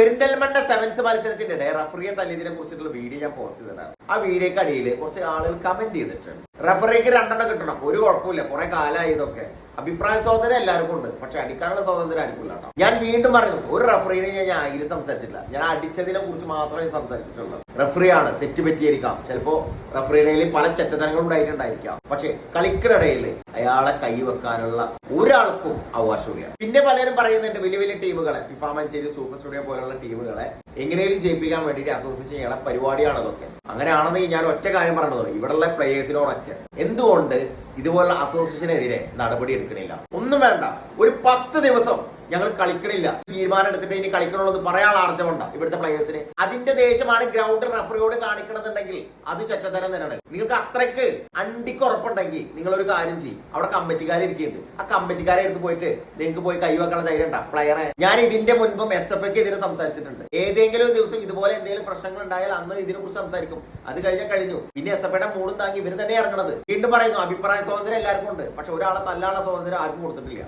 Perinthalmanna sevens മത്സരത്തിന്റെ ഇടെ റഫറിയെ തല്ലിയതിനെ കുറിച്ചിട്ടുള്ള വീഡിയോ ഞാൻ പോസ്റ്റ് ചെയ്തിട്ടുണ്ട് ആ വീഡിയോക്ക് അടിയിൽ കുറച്ച് ആളുകൾ കമന്റ് ചെയ്തിട്ടുണ്ട്. റഫറിക്ക് രണ്ടെണ്ണം കിട്ടണം. ഒരു കുഴപ്പമില്ല. കുറെ കാലമായി ഇതൊക്കെ. അഭിപ്രായ സ്വാതന്ത്ര്യം എല്ലാവർക്കും ഉണ്ട്. പക്ഷെ അടിക്കാനുള്ള സ്വാതന്ത്ര്യം ആർക്കും കേട്ടോ. ഞാൻ വീണ്ടും പറയുന്നു ഒരു റഫറിനെ ഞാൻ ആയിരം സംസാരിച്ചിട്ടില്ല. ഞാൻ അടിച്ചതിനെ കുറിച്ച് മാത്രമേ സംസാരിച്ചിട്ടുള്ളൂ. റഫറിയാണ് തെറ്റുപറ്റിയിരിക്കാം. ചിലപ്പോ റഫറിയുടെ പല ചെറ്റത്തനങ്ങളും ഉണ്ടായിട്ടുണ്ടായിരിക്കാം. പക്ഷെ കളിക്കിടയിൽ അയാളെ കൈവെക്കാനുള്ള ഒരാൾക്കും അവകാശമില്ല പിന്നെ പലരും പറയുന്നുണ്ട് വലിയ വലിയ ടീമുകളെ ഫിഫ മഞ്ചേരി സൂപ്പർ സ്റ്റുഡിയോ പോലുള്ള ടീമുകളെ എങ്ങനെയും ജയിപ്പിക്കാൻ വേണ്ടിയിട്ട് അസോസിയേഷൻ ചെയ്യണ പരിപാടിയാണ് അതൊക്കെ അങ്ങനെയാണെന്ന് ഞാൻ ഒറ്റ കാര്യം പറഞ്ഞത് ഇവിടെയുള്ള പ്ലേയേഴ്സിനോടൊക്കെ എന്തുകൊണ്ട് ഇതുപോലുള്ള അസോസിയേഷനെതിരെ നടപടി എടുക്കണില്ല. ഒന്നും വേണ്ട. ഒരു പത്ത് ദിവസം ഞങ്ങൾ കളിക്കണില്ല. തീരുമാനം എടുത്തിട്ട് ഇനി കളിക്കണുള്ളത് പറയാനുള്ള ആർജമുണ്ട് ഇവിടുത്തെ പ്ലേയേഴ്സിന് അതിന്റെ ദേഷ്യമാണ് ഗ്രൗണ്ട് റഫറിയോട് കാണിക്കണതുണ്ടെങ്കിൽ അത് ചെറ്റത്തരം തന്നെയാണ്. നിങ്ങൾക്ക് അത്രയ്ക്ക് അണ്ടിക്ക് ഉറപ്പുണ്ടെങ്കിൽ നിങ്ങൾ ഒരു കാര്യം ചെയ്യും. അവിടെ കമ്മിറ്റിക്കാരെ ഇരിക്കുന്നുണ്ട് ആ കമ്മിറ്റിക്കാരെ എടുത്ത് പോയിട്ട് നിങ്ങൾക്ക് പോയി കൈവെക്കാനുള്ള ധൈര്യം ഉണ്ടാ? പ്ലെയറെ ഞാൻ ഇതിന്റെ മുൻപും എസ് എഫ് ഇതിന് സംസാരിച്ചിട്ടുണ്ട്. ഏതെങ്കിലും ദിവസം ഇതുപോലെ എന്തെങ്കിലും പ്രശ്നങ്ങൾ ഉണ്ടായാൽ അന്ന് ഇതിനെ കുറിച്ച് സംസാരിക്കും. അത് കഴിഞ്ഞാൽ കഴിഞ്ഞു. പിന്നെ എസ് എഫ് ഐയുടെ മൂടും താങ്ങി ഇവർ തന്നെ ഇറങ്ങണത്. വീണ്ടും പറയുന്നു അഭിപ്രായ സ്വാതന്ത്ര്യം എല്ലാവർക്കും ഉണ്ട്. പക്ഷെ ഒരാളെ തല്ലാനുള്ള സ്വാതന്ത്ര്യം ആർക്കും കൊടുത്തിട്ടില്ല.